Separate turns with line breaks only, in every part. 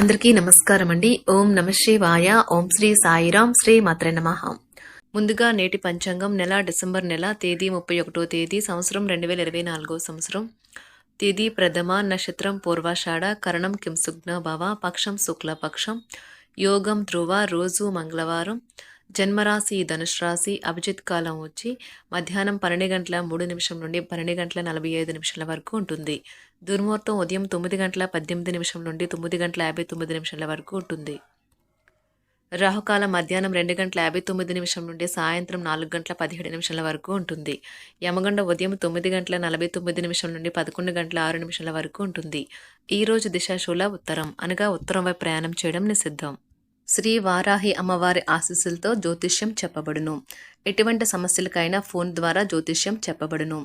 అందరికీ నమస్కారం అండి ఓం నమ శివాయ. ఓం శ్రీ సాయిరాం. శ్రీ మాత్రే నమ. ముందుగా నేటి పంచాంగం నెల డిసెంబర్ నెల తేదీ ముప్పై ఒకటో తేదీ సంవత్సరం రెండు వేల ఇరవై నాలుగో సంవత్సరం. తేదీ ప్రథమ నక్షత్రం పూర్వాషాఢ కరణం కింసుగ్న భవ పక్షం శుక్ల పక్షం యోగం ధ్రువ రోజు మంగళవారం జన్మరాశి ధనుష్ రాశి అభిజిత్ కాలం వచ్చి మధ్యాహ్నం పన్నెండు గంటల మూడు నిమిషం నుండి పన్నెండు గంటల నలభై ఐదు నిమిషాల వరకు ఉంటుంది. దుర్ముహూర్తం ఉదయం తొమ్మిది గంటల పద్దెనిమిది నిమిషం నుండి తొమ్మిది గంటల యాభై తొమ్మిది నిమిషాల వరకు ఉంటుంది. రాహుకాలం మధ్యాహ్నం రెండు గంటల యాభై తొమ్మిది నిమిషం నుండి సాయంత్రం నాలుగు గంటల పదిహేడు నిమిషాల వరకు ఉంటుంది. యమగండ ఉదయం తొమ్మిది గంటల నలభై తొమ్మిది నిమిషం నుండి పదకొండు గంటల ఆరు నిమిషాల వరకు ఉంటుంది. ఈ రోజు దిశాశూల ఉత్తరం అనగా ఉత్తరం వైపు ప్రయాణం చేయడం నిషిద్ధం. శ్రీ వారాహి అమ్మవారి ఆశీస్సులతో జ్యోతిష్యం చెప్పబడును. ఎటువంటి సమస్యలకైనా ఫోన్ ద్వారా జ్యోతిష్యం చెప్పబడును.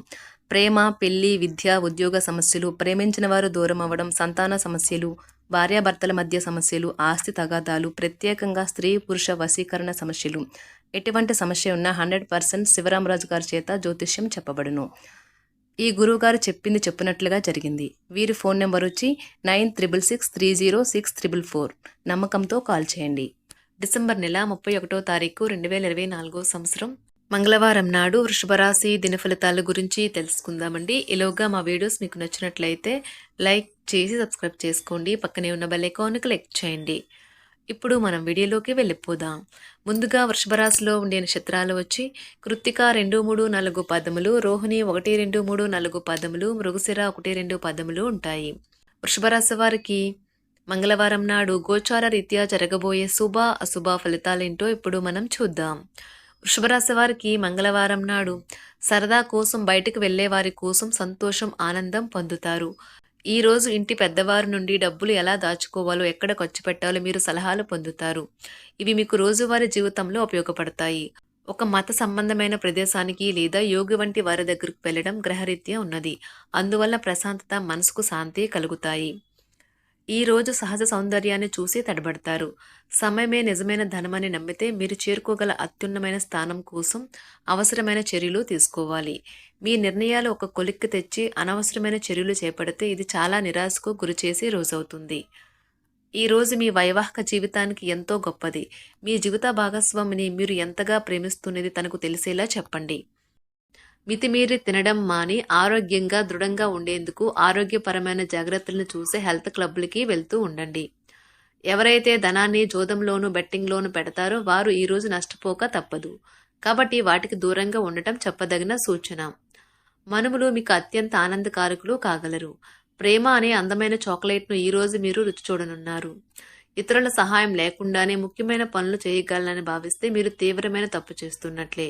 ప్రేమ పెళ్ళి విద్య ఉద్యోగ సమస్యలు ప్రేమించిన వారు దూరం అవ్వడం సంతాన సమస్యలు భార్యాభర్తల మధ్య సమస్యలు ఆస్తి తగాదాలు ప్రత్యేకంగా స్త్రీ పురుష వశీకరణ సమస్యలు. ఎటువంటి సమస్య ఉన్నా హండ్రెడ్ పర్సెంట్ శివరామరాజు గారి చేత జ్యోతిష్యం చెప్పబడును. ఈ గురువుగారు చెప్పింది చెప్పినట్లుగా జరిగింది. వీరి ఫోన్ నెంబర్ వచ్చి nine triple six three zero six triple four. నమ్మకంతో కాల్ చేయండి. డిసెంబర్ నెల ముప్పై ఒకటో తారీఖు రెండు వేల ఇరవై నాలుగో సంవత్సరం మంగళవారం నాడు వృషభరాశి దినఫలితాల గురించి తెలుసుకుందామండి. ఈలోగా మా వీడియోస్ మీకు నచ్చినట్లయితే లైక్ చేసి సబ్స్క్రైబ్ చేసుకోండి. పక్కనే ఉన్న బెల్ ఐకాన్ క్లిక్ చేయండి. ఇప్పుడు మనం వీడియోలోకి వెళ్ళిపోదాం. ముందుగా వృషభరాశిలో ఉండే నక్షత్రాలు వచ్చి కృత్తిక రెండు మూడు నాలుగు పదములు రోహిణి ఒకటి రెండు మూడు నాలుగు పదములు మృగశిర ఒకటి రెండు పదములు ఉంటాయి. వృషభరాశి వారికి మంగళవారం నాడు గోచార రీత్యా జరగబోయే శుభ అశుభ ఫలితాలేంటో ఇప్పుడు మనం చూద్దాం. వృషభరాశి వారికి మంగళవారం నాడు సరదా కోసం బయటకు వెళ్ళే వారి కోసం సంతోషం ఆనందం పొందుతారు. ఈ రోజు ఇంటి పెద్దవారి నుండి డబ్బులు ఎలా దాచుకోవాలో ఎక్కడ ఖర్చు పెట్టాలో మీరు సలహాలు పొందుతారు. ఇవి మీకు రోజువారీ జీవితంలో ఉపయోగపడతాయి. ఒక మత సంబంధమైన ప్రదేశానికి లేదా యోగి వంటి వారి దగ్గరకు వెళ్ళడం గ్రహరీత్యా ఉన్నది. అందువల్ల ప్రశాంతత మనసుకు శాంతి కలుగుతాయి. ఈరోజు సహజ సౌందర్యాన్ని చూసి తడబడతారు. సమయమే నిజమైన ధనమని నమ్మితే మీరు చేరుకోగల అత్యున్నమైన స్థానం కోసం అవసరమైన చర్యలు తీసుకోవాలి. మీ నిర్ణయాలు ఒక కొలిక్కి తెచ్చి అనవసరమైన చర్యలు చేపడితే ఇది చాలా నిరాశకు గురిచేసే రోజవుతుంది. ఈరోజు మీ వైవాహిక జీవితానికి ఎంతో గొప్పది. మీ జీవిత భాగస్వామిని మీరు ఎంతగా ప్రేమిస్తున్నది తనకు తెలిసేలా చెప్పండి. మితిమీరి తినడం మాని ఆరోగ్యంగా దృఢంగా ఉండేందుకు ఆరోగ్యపరమైన జాగ్రత్తలను చూసే హెల్త్ క్లబ్లకి వెళ్తూ ఉండండి. ఎవరైతే ధనాన్ని జోదంలోను బెట్టింగ్లోను పెడతారో వారు ఈరోజు నష్టపోక తప్పదు. కాబట్టి వాటికి దూరంగా ఉండటం చెప్పదగిన సూచన. మనుములు మీకు అత్యంత ఆనందకారకులు కాగలరు. ప్రేమ అనే అందమైన చాక్లెట్ను ఈ రోజు మీరు రుచి చూడనున్నారు. ఇతరుల సహాయం లేకుండానే ముఖ్యమైన పనులు చేయగలనని భావిస్తే మీరు తీవ్రమైన తప్పు చేస్తున్నట్లే.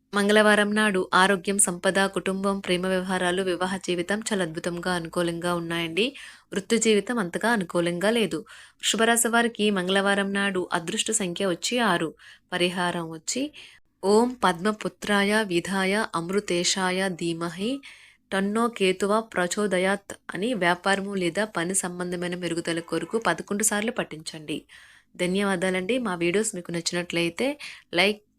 మంగళవారం నాడు ఆరోగ్యం సంపద కుటుంబం ప్రేమ వ్యవహారాలు వివాహ జీవితం చాలా అద్భుతంగా అనుకూలంగా ఉన్నాయండి. వృత్తి జీవితం అంతగా అనుకూలంగా లేదు. వృషభరాశి వారికి మంగళవారం నాడు అదృష్ట సంఖ్య వచ్చి ఆరు. పరిహారం వచ్చి ఓం పద్మపుత్రాయ విధాయ అమృతేశాయ ధీమహి టన్నో కేతువ ప్రచోదయాత్ అని వ్యాపారము లేదా పని సంబంధమైన మెరుగుదల కొరకు పదకొండు సార్లు పఠించండి. ధన్యవాదాలండి. మా వీడియోస్ మీకు నచ్చినట్లయితే లైక్